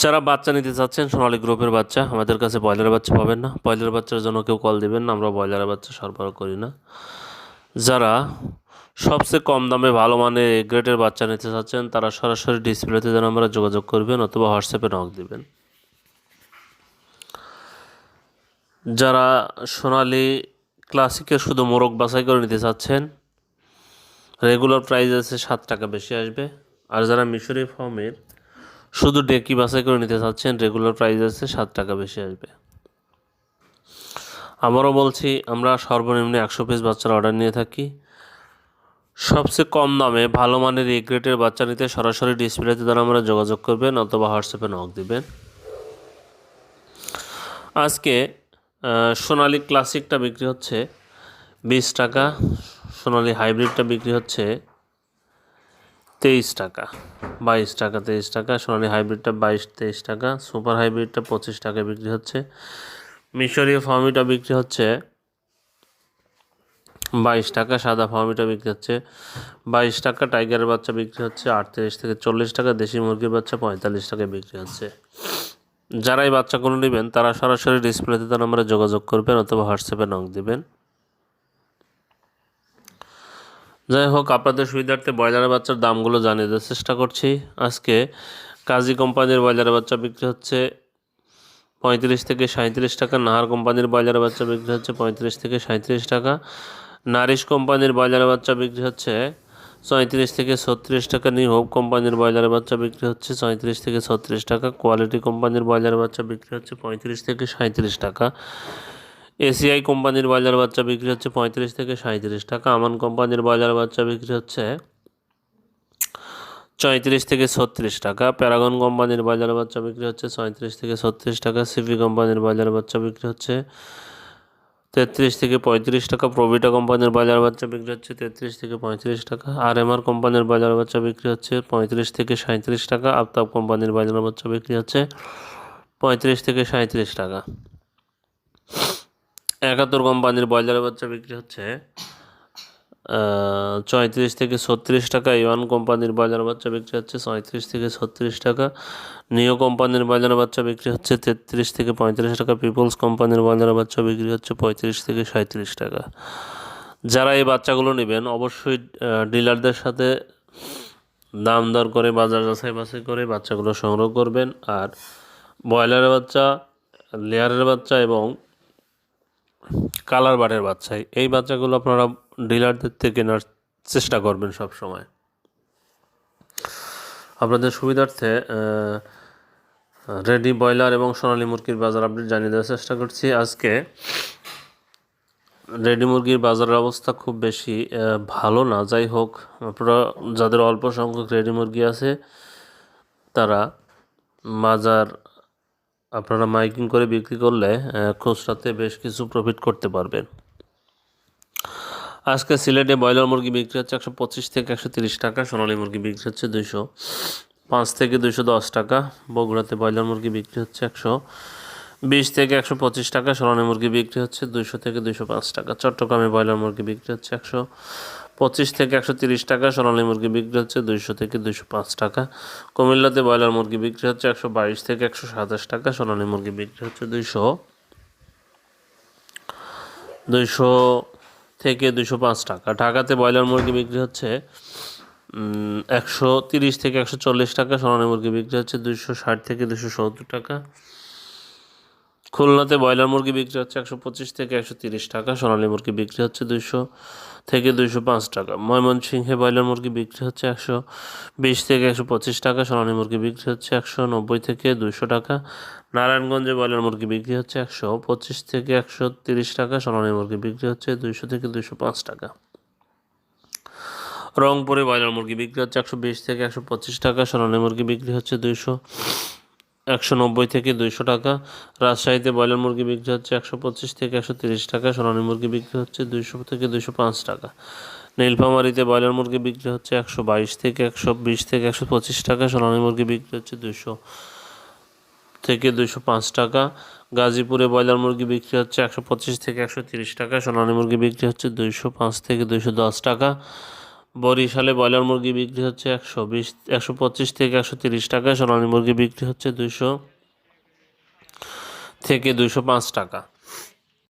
যারা বাচ্চা নিতে চাচ্ছেন, সোনালী গ্রুপের বাচ্চা, আমাদের কাছে ব্রয়লার বাচ্চা পাবেন না। ব্রয়লার বাচ্চার জন্য কেউ কল দিবেন না, আমরা ব্রয়লার বাচ্চা সরবরাহ করি না। যারা সবচেয়ে কম দামে ভালো মানে গ্রেডের বাচ্চা নিতে চাচ্ছেন, তারা সরাসরি ডিসপ্লেতে যেন আমরা যোগাযোগ করবেন অথবা হোয়াটসঅ্যাপে নক দেবেন। যারা সোনালি ক্লাসিকের শুধু মোরগ বাছাই করে নিতে চাচ্ছেন রেগুলার প্রাইস আছে সাত টাকা বেশি আসবে। আর যারা মিশরি ফর্মের শুধু ডেকি বাছাই করে নিতে চাচ্ছেন? রেগুলার প্রাইস আছে, সাত টাকা বেশি আসবে। আবারও বলছি, আমরা সর্বনিম্ন একশো পিস বাচ্চার অর্ডার নিয়ে থাকি। সবচেয়ে কম দামে ভালো মানের এ গ্রেডের বাচ্চা নিতে সরাসরি ডিসপ্লেতে দ্বারা আমরা যোগাযোগ করবেন অথবা হোয়াটসঅ্যাপে নক দিবেন। আজকে সোনালী ক্লাসিকটা বিক্রি হচ্ছে বিশ টাকা, সোনালি হাইব্রিডটা বিক্রি হচ্ছে তেইশ টাকা, বাইশ টাকা, তেইশ টাকা, সোনালী হাইব্রিডটা বাইশ, তেইশ টাকা, সুপার হাইব্রিডটা পঁচিশ টাকা বিক্রি হচ্ছে। মিশরীয় ফার্মিটা বিক্রি হচ্ছে বাইশ টাকা, সাদা ফার্মিটা বিক্রি হচ্ছে বাইশ টাকা, টাইগারের বাচ্চা বিক্রি হচ্ছে আটত্রিশ থেকে চল্লিশ টাকা, দেশি মুরগির বাচ্চা পঁয়তাল্লিশ টাকায় বিক্রি হচ্ছে। যারা এই বাচ্চাগুলো নেবেন, তারা সরাসরি ডিসপ্লেতে তার নম্বরে যোগাযোগ করবেন অথবা হোয়াটসঅ্যাপে নক দিবেন। যাই হোক, আপনাদের সুবিধার্থে ব্রয়লার বাচ্চার দামগুলো জানিয়ে দেওয়ার চেষ্টা করছি। আজকে কাজী কোম্পানির ব্রয়লার বাচ্চা বিক্রি হচ্ছে পঁয়ত্রিশ থেকে সাঁত্রিশ টাকা, নাহার কোম্পানির ব্রয়লার বাচ্চা বিক্রি হচ্ছে পঁয়ত্রিশ থেকে সাঁত্রিশ টাকা, নারিশ কোম্পানির ব্রয়লার বাচ্চা বিক্রি হচ্ছে চৌত্রিশ থেকে ছত্রিশ টাকা, নিউ হোপ কোম্পানির ব্রয়লার বাচ্চা বিক্রি হচ্ছে চৌত্রিশ থেকে ছত্রিশ টাকা, কোয়ালিটি কোম্পানির ব্রয়লার বাচ্চা বিক্রি হচ্ছে পঁয়ত্রিশ থেকে সাঁত্রিশ টাকা। এসিআই কোম্পানির ব্রয়লার বাচ্চা বিক্রি হচ্ছে পঁয়ত্রিশ থেকে সাঁত্রিশ টাকা। আমান কোম্পানির ব্রয়লার বাচ্চা বিক্রি হচ্ছে চৌত্রিশ থেকে ছত্রিশ টাকা। প্যারাগন কোম্পানির ব্রয়লার বাচ্চা বিক্রি হচ্ছে চৌত্রিশ থেকে ছত্রিশ টাকা। সিপি কোম্পানির ব্রয়লার বাচ্চা বিক্রি হচ্ছে তেত্রিশ থেকে পঁয়ত্রিশ টাকা। প্রভিটা কোম্পানির বাজার বাচ্চা বিক্রি হচ্ছে তেত্রিশ থেকে পঁয়ত্রিশ টাকা। আর এম আর কোম্পানির বাজার বাচ্চা বিক্রি হচ্ছে পঁয়ত্রিশ থেকে সাঁত্রিশ টাকা। আফতাব কোম্পানির বাজার বাচ্চা বিক্রি হচ্ছে পঁয়ত্রিশ থেকে সাঁত্রিশ টাকা। একাত্তর কোম্পানির ব্রয়লারের বাচ্চা বিক্রি হচ্ছে চৌত্রিশ থেকে ছত্রিশ টাকা। ইওয়ান কোম্পানির ব্রয়লার বাচ্চা বিক্রি হচ্ছে চৌত্রিশ থেকে ছত্রিশ টাকা। নিও কোম্পানির ব্রয়লার বাচ্চা বিক্রি হচ্ছে তেত্রিশ থেকে পঁয়ত্রিশ টাকা। পিপলস কোম্পানির বাজার বাচ্চা বিক্রি হচ্ছে পঁয়ত্রিশ থেকে সাঁত্রিশ টাকা। যারা এই বাচ্চাগুলো নেবেন, অবশ্যই ডিলারদের সাথে দাম দর করে, বাজার যাচাই বাছাই করে বাচ্চাগুলো সংগ্রহ করবেন। আর ব্রয়লারের বাচ্চা, লেয়ারের বাচ্চা এবং কালার বাটের বাচ্চাই। এই বাচ্চাগুলো আপনারা ডিলারদের থেকে কেনার চেষ্টা করবেন সব সময় আপনাদের সুবিধার্থে রেডি ব্রয়লার এবং সোনালী মুরগির বাজার আপডেট জানিয়ে দেওয়ার চেষ্টা করছি। আজকে রেডি মুরগির বাজারের অবস্থা খুব বেশি ভালো না। যাই হোক, আপনারা যাদের অল্প সংখ্যক রেডি মুরগি আছে, তারা বাজার আপনারা মাইকিং করে বিক্রি করলে খুচরাতে বেশ কিছু প্রফিট করতে পারবেন। আজকে সিলেটে ব্রয়লার মুরগি বিক্রি হচ্ছে একশো পঁচিশ থেকে একশো তিরিশ টাকা, সোনালী মুরগি বিক্রি হচ্ছে দুইশো পাঁচ থেকে দুইশো দশ টাকা, বগুড়াতে ব্রয়লার মুরগি বিক্রি হচ্ছে একশো বিশ থেকে একশো পঁচিশ টাকা, সোনালী মুরগি বিক্রি হচ্ছে দুইশো থেকে দুইশো পাঁচ টাকা, চট্টগ্রামে ব্রয়লার মুরগি বিক্রি হচ্ছে একশো পঁচিশ থেকে একশো তিরিশ টাকা, সোনালী মুরগি বিক্রি হচ্ছে দুইশো থেকে দুইশো পাঁচ টাকা। কুমিল্লাতে ব্রয়লার মুরগি বিক্রি হচ্ছে একশো বাইশ থেকে একশো সাতাশ টাকা, সোনালী মুরগি বিক্রি হচ্ছে দুইশো দুইশো থেকে দুশো পাঁচ টাকা। ঢাকাতে ব্রয়লার মুরগি বিক্রি হচ্ছে একশো তিরিশ থেকে একশো চল্লিশ টাকা, সোনালী মুরগি বিক্রি হচ্ছে দুশো ষাট থেকে দুশো সত্তর টাকা। খুলনাতে ব্রয়লার মুরগি বিক্রি হচ্ছে একশো পঁচিশ থেকে একশো তিরিশ টাকা, সোনালী মুরগি বিক্রি হচ্ছে দুশো থেকে দুশো পাঁচ টাকা। ময়মনসিংহে ব্রয়লার মুরগি বিক্রি হচ্ছে একশো বিশ থেকে একশো পঁচিশ টাকা, সোনালী মুরগি বিক্রি হচ্ছে একশো নব্বই থেকে দুশো টাকা। নারায়ণগঞ্জে ব্রয়লার মুরগি বিক্রি হচ্ছে একশো পঁচিশ থেকে একশো তিরিশ টাকা, সোনালী মুরগি বিক্রি হচ্ছে দুইশো থেকে দুশো পাঁচ টাকা। রংপুরে ব্রয়লার মুরগি বিক্রি হচ্ছে একশো বিশ থেকে একশো পঁচিশ টাকা, সোনালী মুরগি বিক্রি হচ্ছে দুইশো একশো নব্বই থেকে দুইশো টাকা। রাজশাহীতে ব্রয়লার মুরগি বিক্রি হচ্ছে একশো পঁচিশ থেকে একশো তিরিশ টাকা, সোনালী মুরগি বিক্রি হচ্ছে দুইশো থেকে দুইশো পাঁচ টাকা। নীলফামারিতে ব্রয়লার মুরগি বিক্রি হচ্ছে একশো বাইশ থেকে একশো বিশ থেকে একশো পঁচিশ টাকা, সোনালী মুরগি বিক্রি হচ্ছে দুইশো থেকে দুইশো পাঁচ টাকা। গাজীপুরে ব্রয়লার মুরগি বিক্রি হচ্ছে একশো পঁচিশ থেকে একশো তিরিশ টাকা, সোনালী মুরগি বিক্রি হচ্ছে দুইশো পাঁচ থেকে দুইশো দশ টাকা। বরিশালে ব্রয়লার মুরগি বিক্রি হচ্ছে একশো বিশ, একশো পঁচিশ থেকে একশো তিরিশ টাকা সোনালী মুরগি বিক্রি হচ্ছে দুইশো থেকে দুইশো পাঁচ টাকা।